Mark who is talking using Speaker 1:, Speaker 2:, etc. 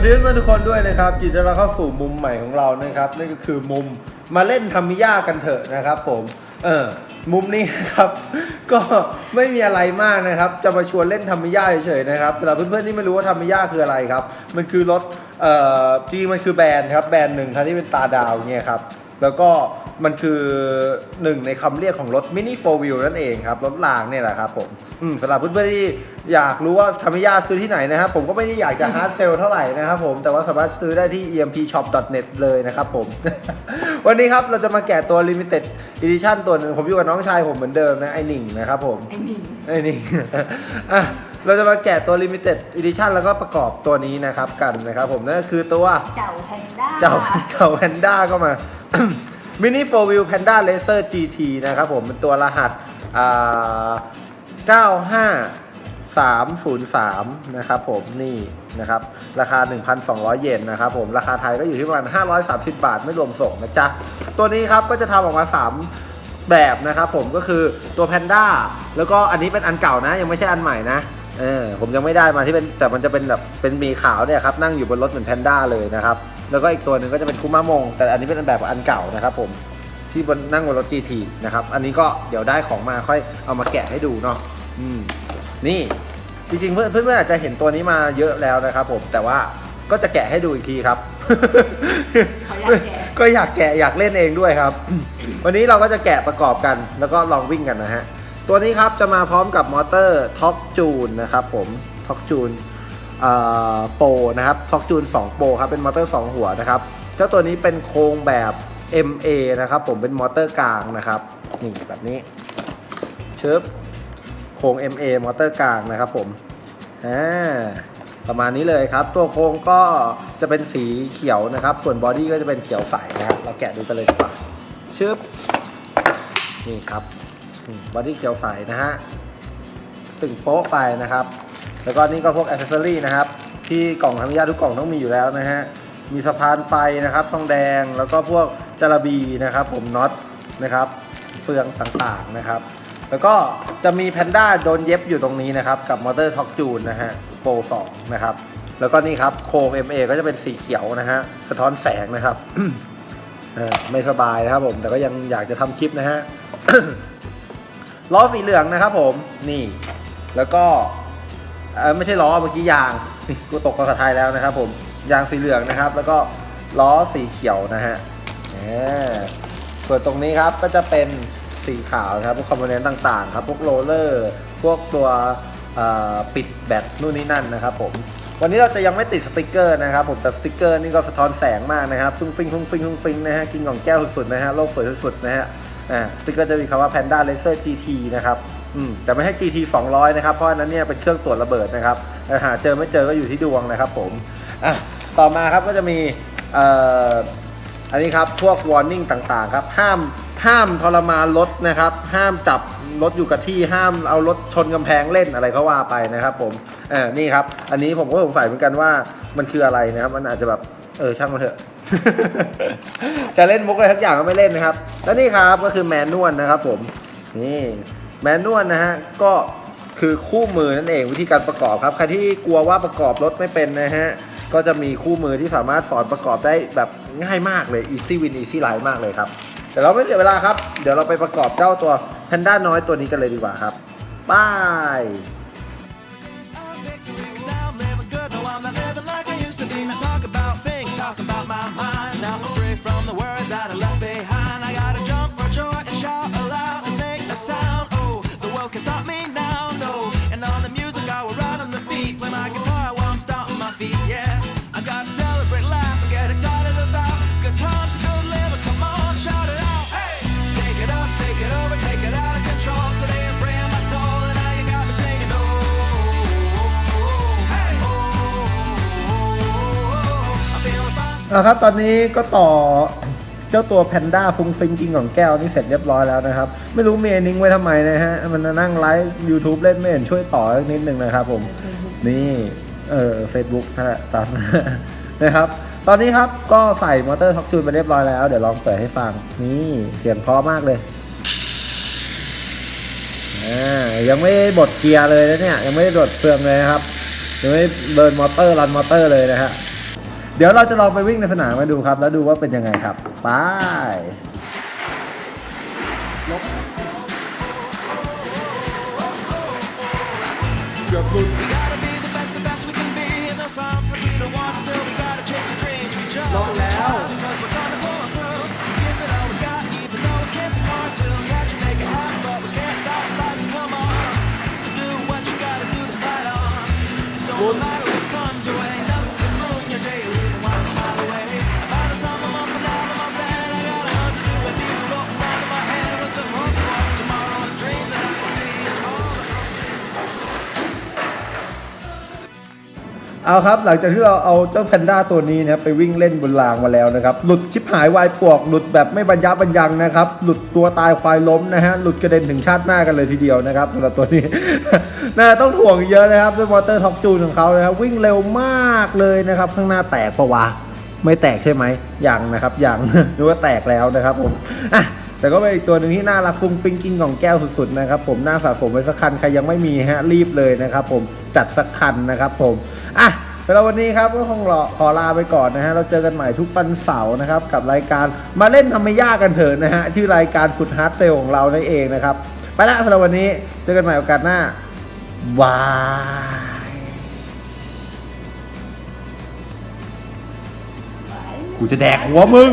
Speaker 1: วัสดีเพื่อนทุกคนด้วยนะครับยินดีต้อนรับเข้าสู่มุมใหม่ของเรานะครับนั่นก็คือมุมมาเล่นทำมิยากันเถอะนะครับผมเออมุมนี้นะครับ ก็ไม่มีอะไรมากนะครับ จะมาชวนเล่นทำมิยาเฉยๆนะครับสำหรับเพื่อนๆที่ไม่รู้ว่าทำมิยาคืออะไรครับ มันคือรถเอ่อจริงมันคือแบรนด์ครับแบรนด์หนึ่งครับที่เป็นตาดาวเนี่ยครับ แล้วก็มันคือหนึ่งในคำเรียกของรถมินิโฟวิลนั่นเองครับ รถรางเนี่ยแหละครับผมอืมสำหรับเพื่อนๆที่อยากรู้ว่าทามิยาซื้อที่ไหนนะครับ ผมก็ไม่ได้อยากจะฮาร์ดเซลเท่าไหร่นะครับผมแต่ว่าสามารถซื้อได้ที่ empshop.net เลยนะครับผม วันนี้ครับเราจะมาแกะตัว limited edition ตัวหนึ่งผมอยู่กับน้องชายผมเหมือนเดิมนะ ไอหนิงนะครับผม
Speaker 2: ไอ้หนิง
Speaker 1: ไอ้นี่อะเราจะมาแกะตัว limited edition แล้วก็ประกอบตัวนี้นะครับกันนะครับผมนั่นก็คือตัว
Speaker 2: เจ้าแพนด้า
Speaker 1: เจ้าเจ้าแพนด้าก็มา มินิโฟวิลแพนด้าเลเซอร์ GT นะครับผมเป็นตัวรหัส95303 นะครับผมนี่นะครับ ราคา 1,200 เยนนะครับผม ราคาไทยก็อยู่ที่ประมาณ 530 บาทไม่รวมส่งนะจ๊ะ ตัวนี้ครับก็จะทำออกมา 3 แบบนะครับผมก็คือตัวแพนด้าแล้วก็อันนี้เป็นอันเก่านะ ยังไม่ใช่อันใหม่นะเออผมยังไม่ได้มาที่เป็นแต่มันจะเป็นแบบเป็นมีขาวเนี่ยครับนั่งอยู่บนรถเหมือนแพนด้าเลยนะครับ แล้วก็อีกตัวหนึ่งก็จะเป็นคุมะมง แต่อันนี้เป็นแบบอันเก่านะครับผมที่บนนั่งบนรถ GT นะครับ อันนี้ก็เดี๋ยวได้ของมาค่อยเอามาแกะให้ดูเนาะอืมนี่จริงๆเพื่อนเพื่อนๆอาจจะเห็นตัวนี้มาเยอะแล้วนะครับผมแต่ว่าก็จะแกะให้ดูอีกทีครับ
Speaker 2: เขาอยากแกะ
Speaker 1: ก็อยากแกะอยากเล่นเองด้วยครับ วันนี้เราก็จะแกะประกอบกัน แล้วก็ลองวิ่งกันนะฮะ ตัวนี้ครับจะมาพร้อมกับมอเตอร์ท็อกจูนนะครับผมท็อกจูน โปรนะครับท็อกจูน2โปรครับเป็นมอเตอร์ 2 หัวนะครับเจ้าตัวนี้เป็นโครงแบบ MA นะครับ ผมเป็นมอเตอร์กลางนะครับนี่แบบนี้เชิบโครง MA มอเตอร์กลางนะครับผมอ่าประมาณนี้เลยครับ ตัวโครงก็จะเป็นสีเขียวนะครับ ส่วนบอดี้ก็จะเป็นเขียวใสนะครับเราแกะดูกันเลยดีกว่าชึบนี่ครับบอดี้เขียวใสนะฮะตึงโป๊ะไปนะครับ แล้วก็นี่ก็พวกอ c เซ s ซอรี่นะครับ ที่กล่องธรรมยาทุกกล่องต้องมีอยู่แล้วนะฮะ มีสะพานไฟนะครับทองแดง แล้วก็พวกจาระบีนะครับ ผมน็อตนะครับเฟืองต่างๆนะครับ แล้วก็จะมีแพนด้าโดนเย็บอยู่ตรงนี้นะครับ กับมอเตอร์ท็อกจูนนะฮะโปร2นะครับ แล้วก็นี่ครับโครง MA ก็จะเป็นสีเขียวนะฮะสะท้อนแสงนะครับไม่สบายนะครับผม แต่ก็ยังอยากจะทำคลิปนะฮะล้อสีเหลืองนะครับผมนี่ แล้วก็ เออไม่ใช่ล้อเมื่อกี้ยางกูตกภาษาไทยแล้วนะครับ ผมยางสีเหลืองนะครับ แล้วก็ล้อสีเขียวนะฮะแหมส่วนตรงนี้ครับก็จะเป็นสีขาวนะครับพวกคอมโพเนนต์ต่างๆครับพวกโรลเลอร์พวกตัวปิดแบตนู่นนี่นั่นนะครับ ผมวันนี้เราจะยังไม่ติดสติกเกอร์นะครับผมแต่สติกเกอร์นี่ก็สะท้อนแสงมากนะครับฟุ้งฟิงฟุ้งฟิงฟุ้งฟิงนะฮะกินของแก้วสุดๆนะฮะโลกสวยสุดๆนะฮะอ่าสติกเกอร์จะมีคำว่า Panda Laser GT นะครับ อืมแต่ไม่ใช่ GT 200 นะครับ เพราะอันนั้นเนี่ยเป็นเครื่องตรวจระเบิดนะครับแต่หาเจอไม่เจอก็อยู่ที่ดวงนะครับผมอะต่อมาครับก็จะมีเอ่ออันนี้ครับพวก warning ต่างๆครับห้ามห้ามทรมานรถนะครับ ห้ามจับรถอยู่กับที่ห้ามเอารถชนกำแพงเล่นอะไรเขาว่าไปนะครับ ผมเออนี่ครับ อันนี้ผมก็สงสัยเหมือนกันว่ามันคืออะไรนะครับ มันอาจจะแบบเออช่างมันเถอะ จะเล่นมุกอะไรทักอย่างก็ไม่เล่นนะครับ แล้วนี่ครับก็คือแมนนวลนะครับ ผมนี่ แมนนวลนะฮะก็คือคู่มือนั่นเองวิธีการประกอบครับใครที่กลัวว่าประกอบรถไม่เป็นนะฮะก็จะมีคู่มือที่สามารถสอนประกอบได้แบบง่ายมากเลย easy win easy life มากเลยครับแต่เราไม่เสียเวลาครับ เดี๋ยวเราไปประกอบเจ้าตัวแพนด้าน้อยตัวนี้กันเลยดีกว่าครับบาย
Speaker 3: Thing. talk about my mind. Now I'm free from the words that I left
Speaker 1: นะครับตอนนี้ก็ต่อเจ้าตัวแพนด้าฟุ้งฟิงกิงของแก้วนี่เสร็จเรียบร้อยแล้วนะครับ ไม่รู้เมยนิ้งไว้ทำไมนะฮะ มันนั่งไลฟ์ YouTube เล่นไม่เห็นช่วยต่อนิดนึงนะครับผม นี่ เออเฟซบุ๊กนะตามนะครับ ตอนนี้ครับก็ใส่มอเตอร์ท็อกจูนไปเรียบร้อยแล้ว เดี๋ยวลองเปิดให้ฟัง นี่เสียงเพราะมากเลยอ่ายังไม่บดเกียร์เลยนะเนี่ย ยังไม่ได้บดเฟืองเลยนะครับ ยังไม่เบิร์นมอเตอร์รันมอเตอร์เลยนะฮะ เดี๋ยวเราจะลองไปวิ่งในสนามมาดูครับ แล้วดูว่าเป็นยังไงครับ ไป
Speaker 3: We gotta be the best, the best we can be. And though some things we don't want, still we gotta chase our dreams. We jump,
Speaker 1: เอาครับหลังจากที่เราเอาเจ้าแพนด้าตัวนี้นะครับไปวิ่งเล่นบนรางมาแล้วนะครับ หลุดชิบหายวายปวกหลุดแบบไม่บรรยับบรรยังนะครับ หลุดตัวตายควายล้มนะฮะหลุดกระเด็นถึงชาติหน้ากันเลยทีเดียวนะครับสำหรับตัวนี้น่าต้องถ่วงเยอะนะครับด้วยมอเตอร์ท็อปจูนของเขานะครับวิ่งเร็วมากเลยนะครับข้างหน้าแตกปะวะไม่แตกใช่ไหมยังนะครับยังนึกว่าแตกแล้วนะครับผมอะแต่ก็เป็นอีกตัวหนึ่งที่น่ารักฟุ้งฟิ้งกินของแก้วสุดๆนะครับผมน่าสะสมไว้สักคันใครยังไม่มีฮะรีบเลยนะครับผมจัดสักคันนะครับผม อะสำหรับวันนี้ครับก็คงรอขอลาไปก่อนนะฮะเราเจอกันใหม่ทุกวันเสาร์นะครับกับรายการมาเล่นทำไม่ยากกันเถิดนะฮะชื่อรายการสุดฮาร์ดเซลของเรานั่นเองนะครับ ไปละสำหรับวันนี้เจอกันใหม่โอกาสหน้าบายกูจะแดกหัวมึง